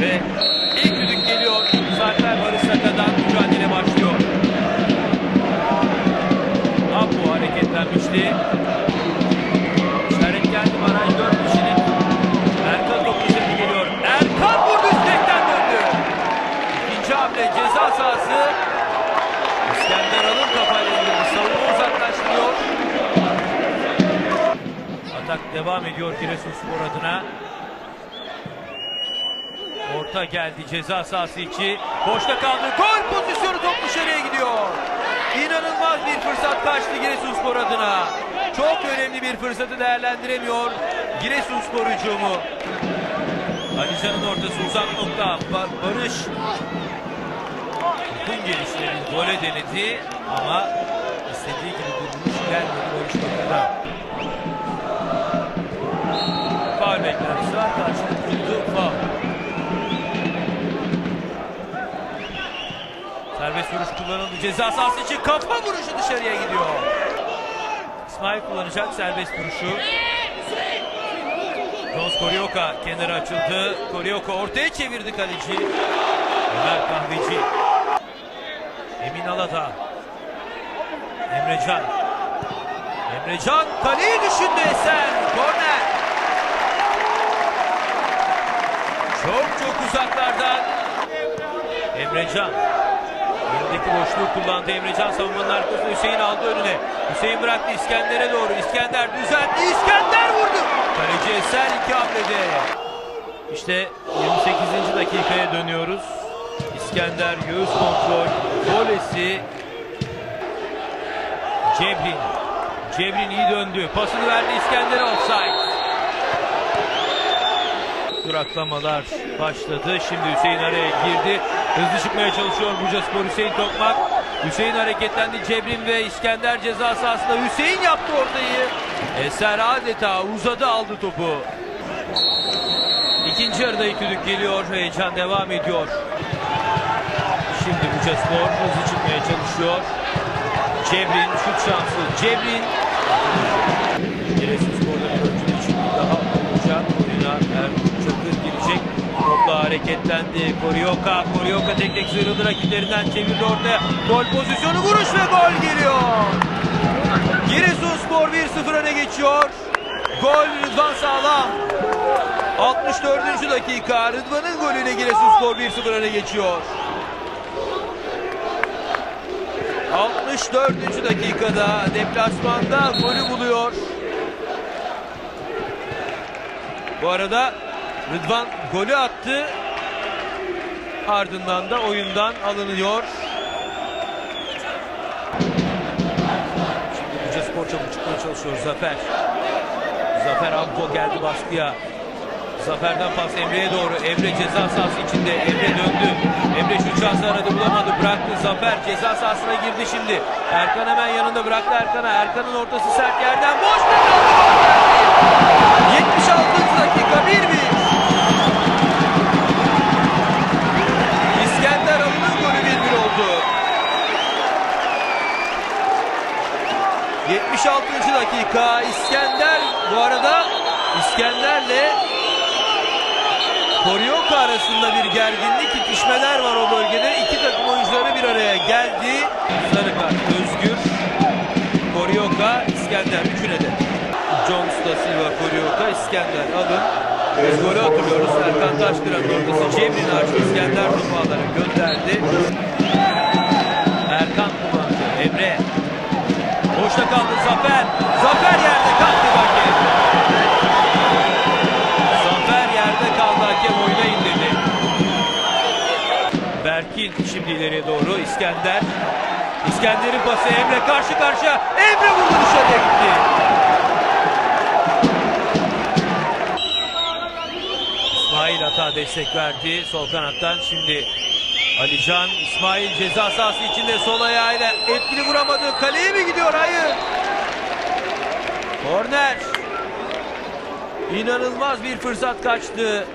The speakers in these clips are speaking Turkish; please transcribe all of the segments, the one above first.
Ve ilk düdük geliyor. Saatler Barış Saka'dan mücadele başlıyor. Apo hareketlenmişti. İşaret geldi baraj 4 kişinin. Erkan topu üzerine geliyor. Erkan vurdu üstlekten döndü. İkinci hamle ceza sahası. İskender alın kafayla indirdi. Savunma uzaklaştırıyor. Atak devam ediyor Giresunspor adına. Orta geldi ceza sahası içi. Boşta kaldı. Gol pozisyonu top dışarıya gidiyor. İnanılmaz bir fırsat kaçtı Giresunspor adına. Çok önemli bir fırsatı değerlendiremiyor Giresunspor hücumu. Alican'ın ortası uzak nokta. Ba- Barış Tüm gelişlerini gole denedi ama istediği gibi vuruş gelmedi Barış Bakır'dan. Faul beklentisi vuruş kullanıldı. Ceza sahası için kafa vuruşu dışarıya gidiyor. İsmail kullanacak serbest vuruşu. Jones Korioka kenara açıldı. Korioka ortaya çevirdi kaleci. Ömer Kahveci. Emin Alada. Emrecan. Emrecan kaleyi düşündü Esen. Korner. Çok çok uzaklardan. Emrecan. Önündeki boşluğu kullandı Emrecan savunmanın arkasında Hüseyin aldı önüne. Hüseyin bıraktı İskender'e doğru. İskender düzeltti. İskender vurdu. Kaleci Eser iki hamlede. İşte 28. dakikaya dönüyoruz. İskender göğüs kontrol. Golesi. Cebrin. Cebrin iyi döndü. Pasını verdi İskender'e offside. Duraklamalar başladı. Şimdi Hüseyin araya girdi. Hızlı çıkmaya çalışıyor Buca Spor Hüseyin Tokmak. Hüseyin hareketlendi. Cebrin ve İskender ceza sahasında. Hüseyin yaptı ortayı. Eser adeta uzadı aldı topu. İkinci yarıda ilk düdük geliyor. Heyecan devam ediyor. Şimdi Buca Spor hızlı çıkmaya çalışıyor. Cebrin şut şansı. Cebrin. Giresunspor'da hareketlendi. Korioka. Korioka tek tek sıyrıldı rakiplerinden çevirdi ortaya. Gol pozisyonu vuruş ve gol geliyor. Giresunspor 1-0 öne geçiyor. Gol Rıdvan Sağlam. 64. dakika Rıdvan'ın golüyle Giresunspor 1-0 öne geçiyor. 64. dakikada deplasmanda golü buluyor. Bu arada Rıdvan golü attı. Ardından da oyundan alınıyor. Şimdi Buca Spor çıkmaya çalışıyor Zafer. Zafer Ampo geldi baskıya. Zafer'den pas Emre'ye doğru. Emre ceza sahası içinde. Emre döndü. Emre şu şansı aradı bulamadı. Bıraktı. Zafer ceza sahasına girdi şimdi. Erkan hemen yanında bıraktı Erkan'a. Erkan'ın ortası sert yerden boş bir kaldı. 76. dakika 1-1. İskender Alın'ın golü 1-1 oldu. 76. dakika İskender bu arada İskender'le Koryoka arasında bir gerginlik, itişmeler var o bölgede. İki takım oyuncuları bir araya geldi. Sarı Özgür, Koryoka, İskender üçüne de. Jones da Silva, Koryoka, İskender alın. Biz golü hatırlıyoruz. Erkan Taşkıran ortası Cemrin açtı. İskender topu ağlara Zafer. Zafer yerde kalktı hakem. Zafer yerde kaldı hakem oyuna indirdi. Berkin şimdi ileriye doğru İskender. İskender'in pası Emre karşı karşıya. Emre vurdu dışarıya gitti. İsmail hata destek verdi sol kanattan. Şimdi Alican İsmail ceza sahası içinde sol ayağıyla etkili vuramadı. Kaleye mi gidiyor? Hayır. Korner. İnanılmaz bir fırsat kaçtı.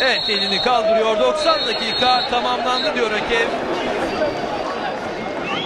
Evet elini kaldırıyor. 90 dakika tamamlandı diyor hakem.